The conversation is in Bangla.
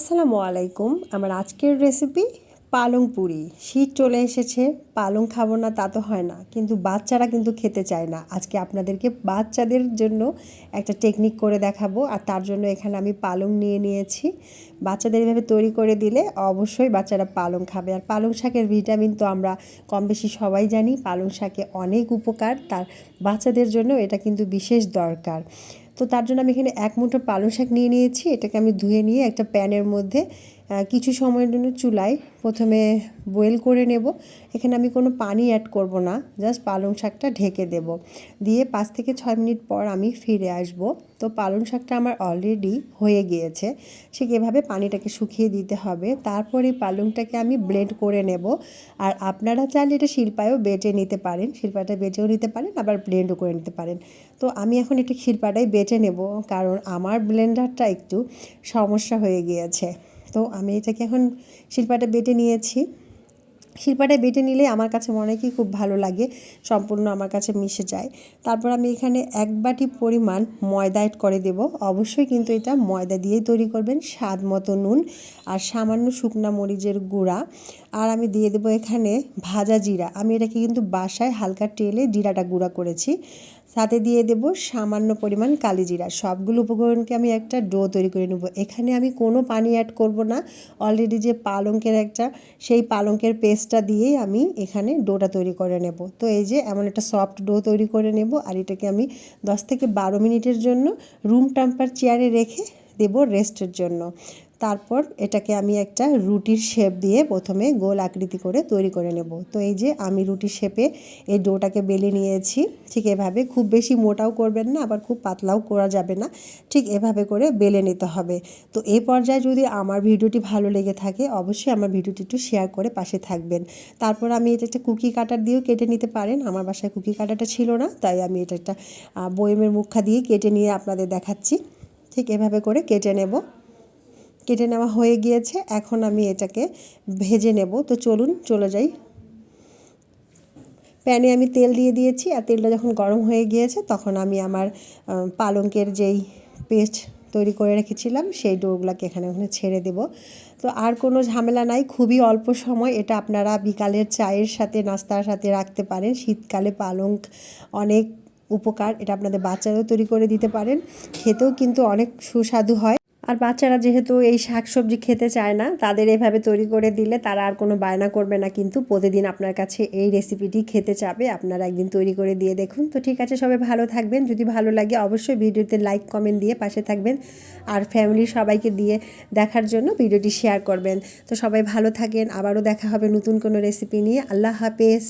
আসসালামু আলাইকুম। আমার আজকের রেসিপি পালং পুরি। শীত চলে এসেছে, পালং খাব না তা তো হয় না, কিন্তু বাচ্চারা কিন্তু খেতে চায় না। আজকে আপনাদেরকে বাচ্চাদের জন্য একটা টেকনিক করে দেখাবো, আর তার জন্য এখানে আমি পালং নিয়ে নিয়েছি। বাচ্চাদের এভাবে তৈরি করে দিলে অবশ্যই বাচ্চারা পালং খাবে। আর পালং শাকের ভিটামিন তো আমরা কম বেশি সবাই জানি, পালং শাকে অনেক উপকার। তার বাচ্চাদের জন্য এটা কিন্তু বিশেষ দরকার। তো তার জন্য আমি এখানে এক মুঠো পালং শাক নিয়ে নিয়েছি। এটাকে আমি ধুয়ে নিয়ে একটা প্যানের মধ্যে কিছু সময়ের জন্য চুলায় প্রথমে বয়েল করে নেব। এখানে আমি কোনো পানি অ্যাড করব না জাস্ট পালং শাকটা ঢেকে দেব। দিয়ে পাঁচ থেকে ছয় মিনিট পর আমি ফিরে আসব। তো পালং শাকটা আমার অলরেডি হয়ে গিয়েছে, সে এভাবে পানিটাকে শুকিয়ে দিতে হবে। তারপরে পালংটাকে আমি ব্লেন্ড করে নেব। আর আপনারা চাইলে এটা শিল্পায়ও বেটে নিতে পারেন, শিল্পাটা বেটেও নিতে পারেন, আবার ব্লেন্ডও করে নিতে পারেন। তো আমি এখন এটা শিল্পাটাই বেটে নেব, কারণ আমার ব্লেন্ডারটা একটু সমস্যা হয়ে গিয়েছে। তো আমি এটাকে এখন শিল্পাটা বেটে নিয়েছি। শিল্পাটা বেটে নিলে আমার কাছে মনে কি খুব ভালো লাগে, সম্পূর্ণ আমার কাছে মিশে যায়। তারপর আমি এখানে এক বাটি পরিমাণ ময়দা অ্যাড করে দেব। অবশ্যই কিন্তু এটা ময়দা দিয়েই তৈরি করবেন, স্বাদ মতো নুন আর সামান্য শুকনা মরিচের গুঁড়া। আর আমি দিয়ে দেবো এখানে ভাজা জিরা। আমি এটাকে কিন্তু বাসায় হালকা টেলে জিরাটা গুঁড়া করেছি। সাথে দিয়ে দেব সামান্য পরিমাণ কালি জিরা। সবগুলো উপকরণকে আমি একটা ডো তৈরি করে নেব। এখানে আমি কোনো পানি অ্যাড করব না। অলরেডি যে পালঙ্কের একটা, সেই পালঙ্কের পেস্টটা দিয়েই আমি এখানে ডোটা তৈরি করে নেব। তো এই যে এমন একটা সফট ডো তৈরি করে নেব আর এটাকে আমি দশ থেকে বারো মিনিটের জন্য রুম টেম্পার চেয়ারে রেখে দেব রেস্টের জন্য। তারপর এটাকে আমি একটা রুটির শেপ দিয়ে প্রথমে গোল আকৃতি করে তৈরি করে নেব। তো এই যে আমি রুটির শেপে এই ডোটাকে বেলে নিয়েছি, ঠিক এভাবে। খুব বেশি মোটাও করবেন না, আবার খুব পাতলাও করা যাবে না। ঠিক এভাবে করে বেলে নিতে হবে। তো এই পর্যায়ে যদি আমার ভিডিওটি ভালো লেগে থাকে, অবশ্যই আমার ভিডিওটি একটু শেয়ার করে পাশে থাকবেন। তারপর আমি এটা একটা কুকি কাটার দিয়েও কেটে নিতে পারেন। আমার বাসায় কুকি কাটারটা ছিল না, তাই আমি এটা একটা বয়েমের মুখা দিয়ে কেটে নিয়ে আপনাদের দেখাচ্ছি। ঠিক এভাবে করে কেটে নেব। কেটে নেওয়া হয়ে গিয়েছে, এখন আমি এটাকে ভেজে নেব। তো চলুন, চলে যাই। প্যানে আমি তেল দিয়ে দিয়েছি, আর তেলটা যখন গরম হয়ে গিয়েছে, তখন আমি আমার পালঙ্কের যেই পেস্ট তৈরি করে রেখেছিলাম, সেই ডোগুলোকে এখানে ওখানে ছেড়ে দেব। তো আর কোনো ঝামেলা নাই, খুবই অল্প সময়, এটা আপনারা বিকালের চায়ের সাথে, নাস্তার সাথে রাখতে পারেন। শীতকালে পালঙ্ক অনেক উপকার, এটা আপনাদের বাচ্চারাও তৈরি করে দিতে পারেন। খেতেও কিন্তু অনেক সুস্বাদু হয়। আর বাচ্চারা যেহেতু এই শাক সবজি খেতে চায় না, তাদের এভাবে তৈরি করে দিলে তারা আর কোনো বায়না করবে না। কিন্তু প্রতিদিন আপনার কাছে এই রেসিপিটি খেতে চাবে, আপনারা একদিন তৈরি করে দিয়ে দেখুন। তো ঠিক আছে, সবাই ভালো থাকবেন। যদি ভালো লাগে অবশ্যই ভিডিওতে লাইক কমেন্ট দিয়ে পাশে থাকবেন। আর ফ্যামিলির সবাইকে দিয়ে দেখার জন্য ভিডিওটি শেয়ার করবেন। তো সবাই ভালো থাকেন। আবারও দেখা হবে নতুন কোনো রেসিপি নিয়ে। আল্লাহ হাফেজ।